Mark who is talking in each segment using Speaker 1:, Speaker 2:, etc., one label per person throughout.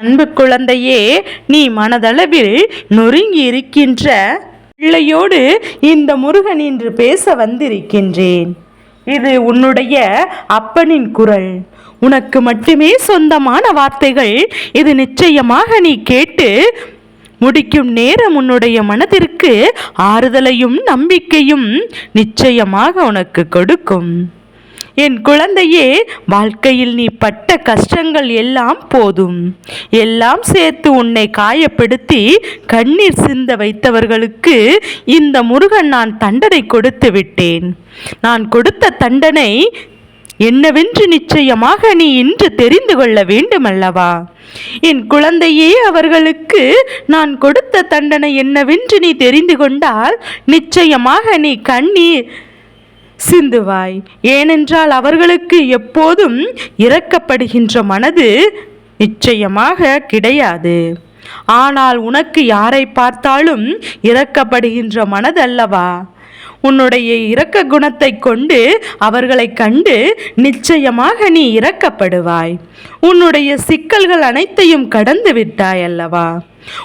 Speaker 1: அன்பு குழந்தையே நீ மனதளவில் நொறுங்கி இருக்கின்ற பிள்ளையோடு இந்த முருகன் இன்று பேச வந்திருக்கின்றேன். இது உன்னுடைய அப்பனின் குரல். உனக்கு மட்டுமே சொந்தமான வார்த்தைகள் இது நிச்சயமாக நீ கேட்டு முடிக்கும் நேரம் உன்னுடைய மனதிற்கு ஆறுதலையும் நம்பிக்கையும் நிச்சயமாக உனக்கு கொடுக்கும். என் குழந்தையே வாழ்க்கையில் நீ பட்ட கஷ்டங்கள் எல்லாம் போதும். எல்லாம் சேர்த்து உன்னை காயப்படுத்தி கண்ணீர் சிந்த வைத்தவர்களுக்கு இந்த முருகன் நான் தண்டனை கொடுத்து விட்டேன். நான் கொடுத்த தண்டனை என்னவென்று நிச்சயமாக நீ இன்று தெரிந்து கொள்ள வேண்டுமல்லவா? என் குழந்தையே அவர்களுக்கு நான் கொடுத்த தண்டனை என்னவென்று நீ தெரிந்து கொண்டால் நிச்சயமாக நீ கண்ணீர் சிந்துவாய். ஏனென்றால் அவர்களுக்கு எப்போதும் இறக்கப்படுகின்ற மனது நிச்சயமாக கிடையாது. ஆனால் உனக்கு யாரை பார்த்தாலும் இறக்கப்படுகின்ற மனதல்லவா? உன்னுடைய இரக்க குணத்தை கொண்டு அவர்களை கண்டு நிச்சயமாக நீ இறக்கப்படுவாய் உன்னுடைய சிக்கல்கள் அனைத்தையும் கடந்து விட்டாய் அல்லவா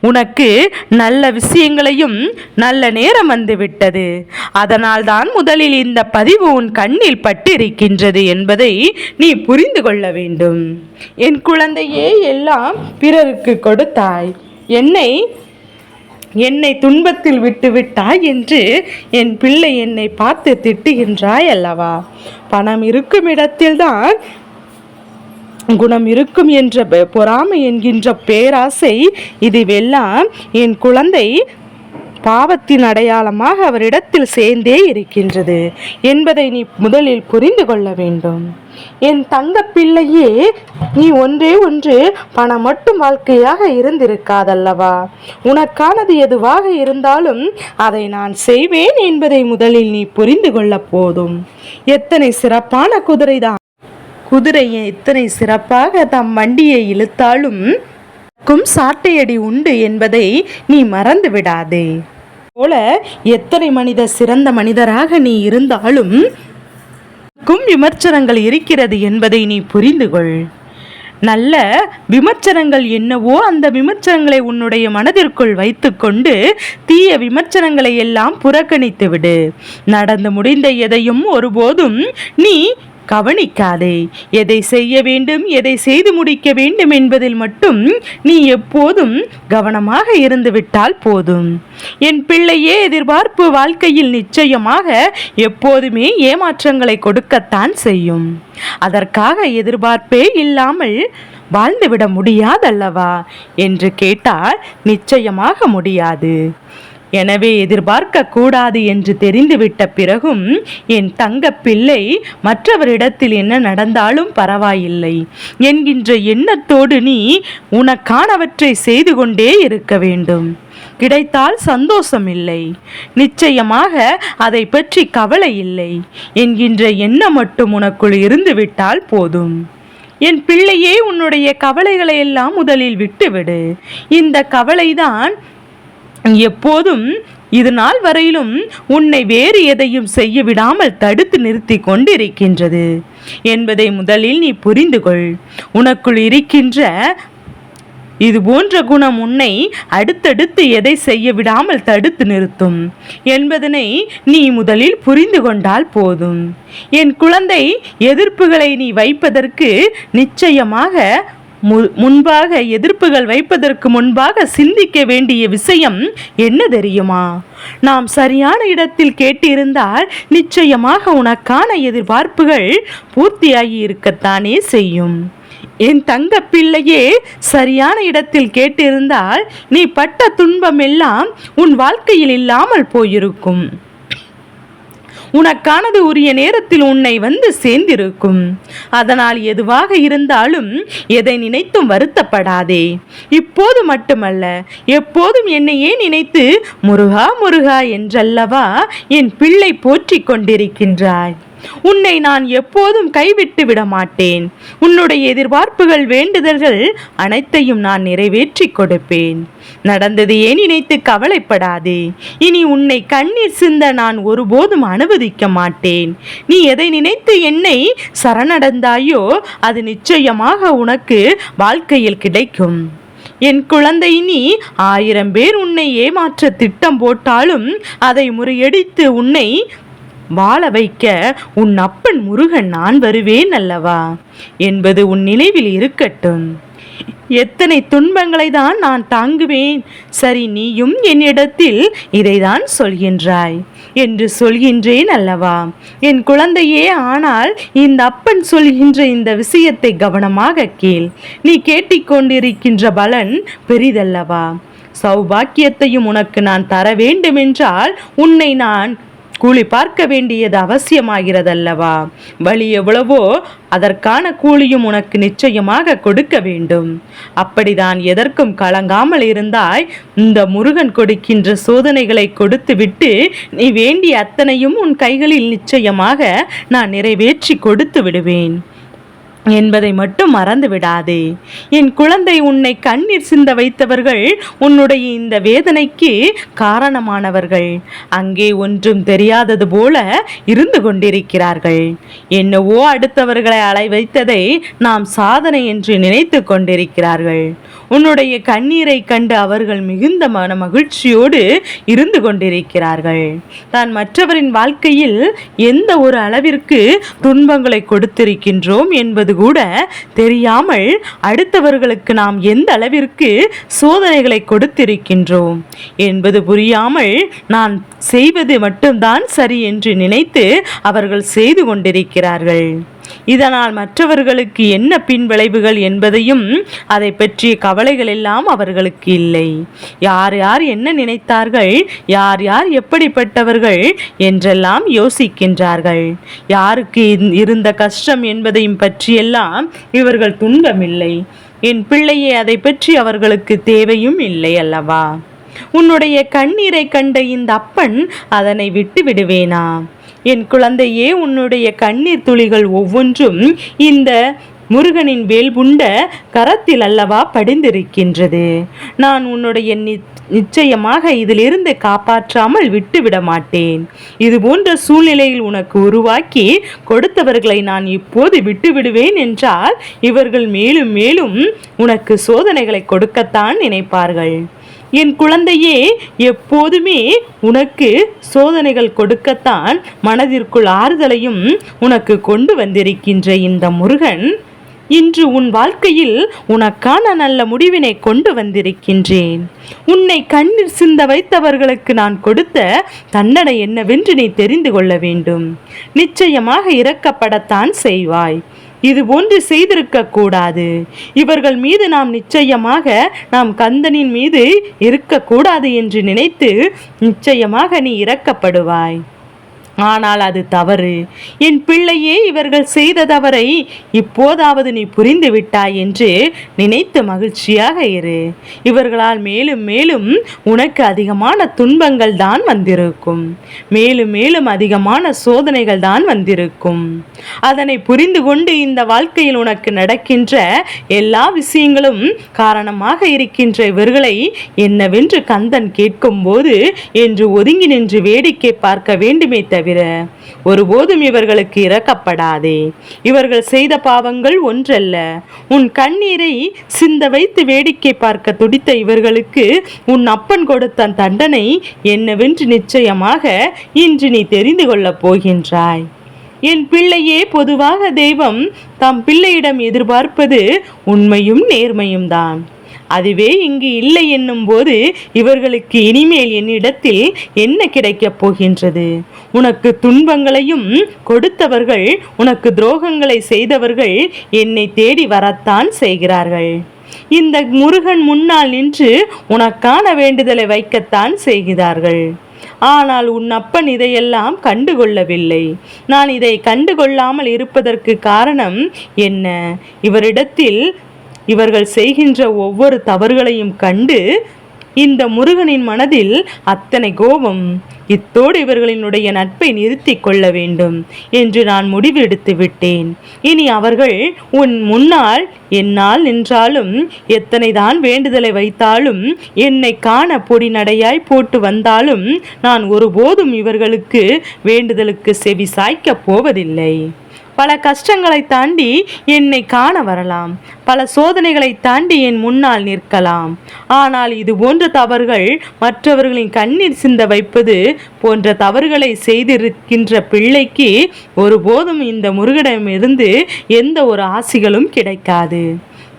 Speaker 1: உனக்கு நல்ல விஷயங்களையும் நல்ல நேரம் வந்துவிட்டது. அதனால்தான் முதலில் இந்த பதிவு உன் கண்ணில் பட்டிருக்கின்றது என்பதை நீ புரிந்து கொள்ள வேண்டும். என் குழந்தையே எல்லாம் பிறருக்கு கொடுத்தாய். என்னை என்னை துன்பத்தில் விட்டுவிட்டாய் என்று என் பிள்ளை என்னை பார்த்து திட்டுகின்றாய் அல்லவா? பணம் இருக்கும் இடத்தில்தான் குணம் இருக்கும் என்ற பொறாமை என்கின்ற பேராசை இதுவெல்லாம் என் குழந்தை பாவத்தின் அடையாளமாக அவரிடத்தில் சேர்ந்தே இருக்கின்றது என்பதை நீ முதலில் புரிந்து கொள்ள வேண்டும். என் தங்க பிள்ளையே நீ ஒன்றே ஒன்று பணம் மட்டும் வாழ்க்கையாக இருந்திருக்காதல்லவா? உனக்கானது எதுவாக இருந்தாலும் அதை நான் செய்வேன் என்பதை முதலில் நீ புரிந்து கொள்ள போதும். எத்தனை சிறப்பான குதிரைதான் குதிரையை இத்தனை சிறப்பாக தம் வண்டியை இழுத்தாலும் க்கும் சாட்டையடி உண்டு என்பதை நீ மறந்து விடாதே. போல எத்தனை மனித சிறந்த மனிதராக நீ இருந்தாலும் க்கும் விமர்சனங்கள் இருக்கிறது என்பதை நீ புரிந்து கொள். நல்ல விமர்சனங்கள் என்னவோ அந்த விமர்சனங்களை உன்னுடைய மனதிற்குள் வைத்துக்கொண்டு தீய விமர்சனங்களை எல்லாம் புறக்கணித்து விடு. நடந்து முடிந்த எதையும் ஒருபோதும் நீ கவனிக்காதே. எதை செய்ய வேண்டும் எதை செய்து முடிக்க வேண்டும் என்பதில் மட்டும் நீ எப்போதும் கவனமாக இருந்துவிட்டால் போதும். என் பிள்ளையே எதிர்பார்ப்பு வாழ்க்கையில் நிச்சயமாக எப்போதுமே ஏமாற்றங்களை கொடுக்கத்தான் செய்யும். அதற்காக எதிர்பார்ப்பே இல்லாமல் வாழ்ந்துவிட முடியாதல்லவா? என்று கேட்டால் நிச்சயமாக முடியாது. எனவே எதிர்பார்க்க கூடாது என்று தெரிந்துவிட்ட பிறகும் என் தங்க பிள்ளை மற்றவரிடத்தில் என்ன நடந்தாலும் பரவாயில்லை. என்கின்ற எண்ணத்தோடு நீ உனக்கானவற்றை செய்து கொண்டே இருக்க வேண்டும். கிடைத்தால் சந்தோஷம் இல்லை நிச்சயமாக அதை பற்றி கவலை இல்லை. என்கின்ற எண்ணம் மட்டும் உனக்குள் இருந்துவிட்டால் போதும். என் பிள்ளையே உன்னுடைய கவலைகளை எல்லாம் முதலில் விட்டுவிடு. இந்த கவலைதான் எப்போதும் இது நாள் வரையிலும் உன்னை வேறு எதையும் செய்ய விடாமல் தடுத்து நிறுத்தி கொண்டிருக்கின்றது. என்பதை முதலில் நீ புரிந்து கொள். உனக்குள் இருக்கின்ற இது போன்ற குணம் உன்னை அடுத்தடுத்து எதை செய்ய விடாமல் தடுத்து நிறுத்தும். என்பதனை நீ முதலில் புரிந்து கொண்டால் போதும். என் குழந்தை எதிர்ப்புகளை நீ வைப்பதற்கு நிச்சயமாக முன்பாக எதிர்ப்புகள் வைப்பதற்கு முன்பாக சிந்திக்க வேண்டிய விஷயம் என்ன தெரியுமா? நாம் சரியான இடத்தில் கேட்டிருந்தால் நிச்சயமாக உனக்கான எதிர்பார்ப்புகள் பூர்த்தியாகி இருக்கத்தானே செய்யும். என் தங்க பிள்ளையே சரியான இடத்தில் கேட்டிருந்தால் நீ பட்ட துன்பம் எல்லாம் உன் வாழ்க்கையில் இல்லாமல் போயிருக்கும். உனக்கானது உரிய நேரத்தில் உன்னை வந்து சேர்ந்திருக்கும். அதனால் எதுவாக இருந்தாலும் எதை நினைத்தும் வருத்தப்படாதே. இப்போது மட்டுமல்ல எப்போதும் என்னையே நினைத்து முருகா முருகா என்றல்லவா என் பிள்ளை போற்றிக் கொண்டிருக்கின்றாய். உன்னை நான் எப்போதும் கைவிட்டு விட மாட்டேன். உன்னுடைய எதிர்பார்ப்புகள் வேண்டுதல்கள் அனைத்தையும் நான் நிறைவேற்றி கொடுப்பேன். நடந்ததையே நினைத்து கவலைப்படாதே. இனி உன்னை கண்ணீர் சிந்த நான் ஒருபோதும் அனுமதிக்க மாட்டேன். நீ எதை நினைத்து என்னை சரணடைந்தாயோ அது நிச்சயமாக உனக்கு வாழ்க்கையில் கிடைக்கும். என் குழந்தை நீ ஆயிரம் பேர் உன்னை ஏமாற்ற திட்டம் போட்டாலும் அதை முறியடித்து உன்னை வாழ வைக்க உன் அப்பன் முருகன் நான் வருவேன் அல்லவா? என்பது உன் நினைவில் இருக்கட்டும். எத்தனை துன்பங்களை தான் நான் தாங்குவேன். சரி நீயும் என்னிடத்தில் இதைதான் சொல்கின்றாய். என்று சொல்கின்றேன் அல்லவா? என் குழந்தையே ஆனால் இந்த அப்பன் சொல்கின்ற இந்த விஷயத்தை கவனமாக கேள். நீ கேட்டிக்கொண்டிருக்கின்ற பலன் பெரிதல்லவா? சௌபாக்கியத்தையும் உனக்கு நான் தர வேண்டுமென்றால் உன்னை நான் கூலி பார்க்க வேண்டியது அவசியமாகிறதல்லவா? வழி எவ்வளவோ அதற்கான கூலியும் உனக்கு நிச்சயமாக கொடுக்க வேண்டும். அப்படிதான் எதற்கும் கலங்காமல் இருந்தாய். இந்த முருகன் கொடுக்கின்ற சோதனைகளை கொடுத்துவிட்டு நீ வேண்டிய அத்தனையும் உன் கைகளில் நிச்சயமாக நான் நிறைவேற்றி கொடுத்து விடுவேன். என்பதை மட்டும் மறந்து விடாதே என் குழந்தை உன்னை கண்ணீர் சிந்த வைத்தவர்கள் உன்னுடைய இந்த வேதனைக்கு காரணமானவர்கள். அங்கே ஒன்றும் தெரியாதது போல இருந்து கொண்டிருக்கிறார்கள். என்னவோ அடுத்தவர்களை அலை வைத்ததை நாம் சாதனை என்று நினைத்து கொண்டிருக்கிறார்கள். உன்னுடைய கண்ணீரை கண்டு அவர்கள் மிகுந்த மன மகிழ்ச்சியோடு இருந்து கொண்டிருக்கிறார்கள். தான் மற்றவரின் வாழ்க்கையில் எந்த ஒரு அளவிற்கு துன்பங்களை கொடுத்திருக்கின்றோம் என்பது கூட தெரியாமல் அடுத்தவர்களுக்கு நாம் எந்த அளவிற்கு சோதனைகளை கொடுத்திருக்கின்றோம் என்பது புரியாமல் நான் செய்வது மட்டும்தான் சரி என்று நினைத்து அவர்கள் செய்து கொண்டிருக்கிறார்கள். இதனால் மற்றவர்களுக்கு என்ன பின் விளைவுகள் என்பதையும் அதை பற்றிய கவலைகள் எல்லாம் அவர்களுக்கு இல்லை. யார் யார் என்ன நினைத்தார்கள் யார் யார் எப்படிப்பட்டவர்கள் என்றெல்லாம் யோசிக்கின்றார்கள். யாருக்கு இருந்த கஷ்டம் என்பதையும் பற்றியெல்லாம் இவர்கள் துன்பமில்லை. என் பிள்ளையே அதை பற்றி அவர்களுக்கு தேவையும் இல்லை அல்லவா? உன்னுடைய கண்ணீரை கண்ட இந்த அப்பன் அதனை விட்டு விடுவேனா என் குழந்தையே உன்னுடைய கண்ணீர் துளிகள் ஒவ்வொன்றும் இந்த முருகனின் வேல்புண்ட கரத்தில் அல்லவா படிந்திருக்கின்றது. நான் உன்னுடைய நிச்சயமாக இதிலிருந்து காப்பாற்றாமல் விட்டுவிட மாட்டேன். இது போன்ற சூழ்நிலையில் உனக்கு உருவாக்கி கொடுத்தவர்களை நான் இப்போது விட்டுவிடுவேன் என்றால் இவர்கள் மேலும் மேலும் உனக்கு சோதனைகளை கொடுக்கத்தான் நினைப்பார்கள். என் குழந்தையே எப்போதுமே உனக்கு சோதனைகள் கொடுக்கத்தான் மனதிற்குள் ஆறுதலையும் உனக்கு கொண்டு வந்திருக்கின்ற இந்த முருகன் இன்று உன் வாழ்க்கையில் உனக்கான நல்ல முடிவினை கொண்டு வந்திருக்கின்றேன். உன்னை கண்ணீர் சிந்த வைத்தவர்களுக்கு நான் கொடுத்த தண்டனை என்னவென்று நீ தெரிந்து கொள்ள வேண்டும். நிச்சயமாக இறக்கப்படத்தான் செய்வாய். இது ஒன்று செய்திருக்க கூடாது இவர்கள் மீது நாம் நிச்சயமாக நாம் கந்தனின் மீது இருக்கக்கூடாது என்று நினைத்து நிச்சயமாக நீ இறக்கப்படுவாய் ஆனால் அது தவறு. என் பிள்ளையே இவர்கள் செய்த தவறை இப்போதாவது நீ புரிந்து விட்டாய் என்று நினைத்து மகிழ்ச்சியாக இரு. இவர்களால் மேலும் மேலும் உனக்கு அதிகமான துன்பங்கள் தான் வந்திருக்கும். மேலும் மேலும் அதிகமான சோதனைகள் தான் வந்திருக்கும். அதனை புரிந்து கொண்டு இந்த வாழ்க்கையில் உனக்கு நடக்கின்ற எல்லா விஷயங்களும் காரணமாக இருக்கின்ற இவர்களை என்னவென்று கந்தன் கேட்கும்போது என்று ஒதுங்கி நின்று வேடிக்கை பார்க்க வேண்டுமே தவிர தவிர ஒருபோதும் இவர்களுக்கு இறக்கப்படாதே இவர்கள் செய்த பாவங்கள் ஒன்றல்ல. உன் கண்ணீரை சிந்த வைத்து வேடிக்கை பார்க்க துடித்த இவர்களுக்கு உன் அப்பன் கொடுத்த தண்டனை என்னவென்று நிச்சயமாக இன்று நீ தெரிந்து கொள்ளப் போகின்றாய். என் பிள்ளையே பொதுவாக தெய்வம் தம் பிள்ளையிடம் எதிர்பார்ப்பது உண்மையும் நேர்மையும் தான் அதுவே இங்கு இல்லை என்னும் போது இவர்களுக்கு இனிமேல் என்னிடத்தில் என்ன கிடைக்கப் போகின்றது? உனக்கு துன்பங்களையும் கொடுத்தவர்கள் உனக்கு துரோகங்களை செய்தவர்கள் என்னை தேடி வரத்தான் செய்கிறார்கள். இந்த முருகன் முன்னால் நின்று உனக்கான வேண்டுதலை வைக்கத்தான் செய்கிறார்கள். ஆனால் உன் அப்பன் இதையெல்லாம் கண்டுகொள்ளவில்லை. நான் இதை கண்டுகொள்ளாமல் இருப்பதற்கு காரணம் என்ன? இவரிடத்தில் இவர்கள் செய்கின்ற ஒவ்வொரு தவறுகளையும் கண்டு இந்த முருகனின் மனதில் அத்தனை கோபம் இத்தோடு இவர்களினுடைய நட்பை நிறுத்திக் கொள்ள வேண்டும் என்று நான் முடிவெடுத்து விட்டேன். இனி அவர்கள் உன் முன்னால் என்னால் நின்றாலும் எத்தனைதான் வேண்டுதலை வைத்தாலும் என்னை காண பொடி நடையாய் போட்டு வந்தாலும் நான் ஒருபோதும் இவர்களுக்கு வேண்டுதலுக்கு செவி சாய்க்கப் போவதில்லை. பல கஷ்டங்களை தாண்டி என்னை காண வரலாம். பல சோதனைகளை தாண்டி என் முன்னால் நிற்கலாம். ஆனால் இது போன்ற தவறுகள் மற்றவர்களின் கண்ணீர் சிந்த வைப்பது போன்ற தவறுகளை செய்திருக்கின்ற பிள்ளைக்கு ஒருபோதும் இந்த முருகனிடமிருந்து எந்த ஒரு ஆசிகளும் கிடைக்காது.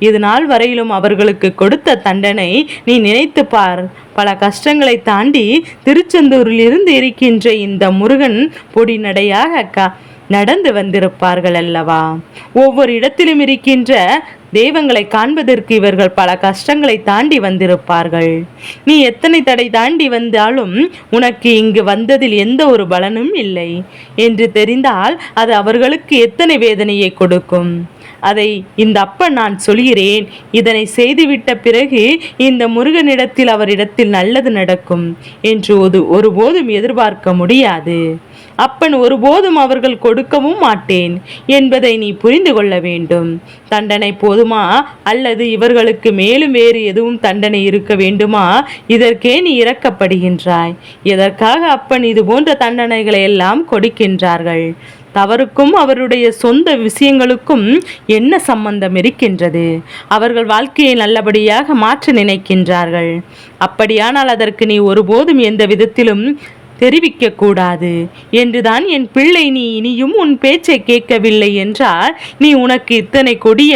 Speaker 1: இது நாள் வரையிலும் அவர்களுக்கு கொடுத்த தண்டனை நீ நினைத்து பார். பல கஷ்டங்களை தாண்டி திருச்செந்தூரில் இருந்து இருக்கின்ற இந்த முருகன் பொடி நடையாக கா நடந்து வந்திருப்பார்கள் அல்லவா? ஒவ்வொரு இடத்திலும் இருக்கின்ற தெய்வங்களை காண்பதற்கு இவர்கள் பல கஷ்டங்களை தாண்டி வந்திருப்பார்கள். நீ எத்தனை தடை தாண்டி வந்தாலும் உனக்கு இங்கு வந்ததில் எந்த ஒரு பலனும் இல்லை என்று தெரிந்தால் அது அவர்களுக்கு எத்தனை வேதனையை கொடுக்கும்? அதை இந்த அப்பன் நான் சொல்கிறேன். இதனை செய்துவிட்ட பிறகு இந்த முருகனிடத்தில் அவரிடத்தில் நல்லது நடக்கும் என்று ஒரு ஒருபோதும் எதிர்பார்க்க முடியாது. அப்பன் ஒருபோதும் அவர்கள் கொடுக்கவும் மாட்டேன் என்பதை நீ புரிந்து கொள்ள வேண்டும். தண்டனை போதுமா? அல்லது இவர்களுக்கு மேலும் வேறு எதுவும் தண்டனை இருக்க வேண்டுமா? இதற்கே நீ இறக்கப்படுகின்றாய் எதற்காக அப்பன் இது போன்ற தண்டனைகளை எல்லாம் கொடுக்கின்றார்கள்? தவறுக்கும் அவருடைய சொந்த விஷயங்களுக்கும் என்ன சம்பந்தம் இருக்கின்றது? அவர்கள் வாழ்க்கையை நல்லபடியாக மாற்ற நினைக்கின்றார்கள். அப்படியானால் அதற்கு நீ ஒருபோதும் எந்த விதத்திலும் தெரிவிக்க கூடாது என்றுதான் என் பிள்ளை நீ இனியும் உன் பேச்சை கேட்கவில்லை என்றால் நீ உனக்கு இத்தனை கொடிய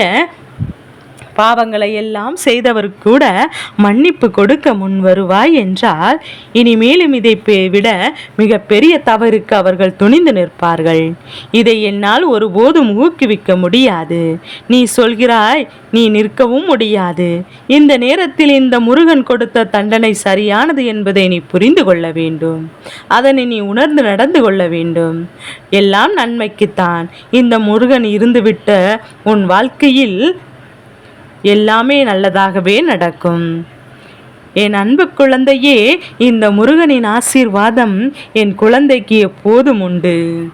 Speaker 1: பாவங்களை எல்லாம் செய்தவர் கூட மன்னிப்பு கொடுக்க முன் வருவாய் என்றால் இனிமேலும் இதை விட மிக பெரிய தவறுக்கு அவர்கள் துணிந்து நிற்பார்கள். இதை என்னால் ஒருபோதும் ஊக்குவிக்க முடியாது. நீ சொல்கிறாய் நீ நிற்கவும் முடியாது. இந்த நேரத்தில் இந்த முருகன் கொடுத்த தண்டனை சரியானது என்பதை நீ புரிந்து கொள்ள வேண்டும். அதனை நீ உணர்ந்து நடந்து கொள்ள வேண்டும். எல்லாம் நன்மைக்குத்தான். இந்த முருகன் இருந்துவிட்ட உன் வாழ்க்கையில் எல்லாமே நல்லதாகவே நடக்கும். என் அன்பு குழந்தையே இந்த முருகனின் ஆசீர்வாதம் என் குழந்தைக்கு எப்போதும் உண்டு.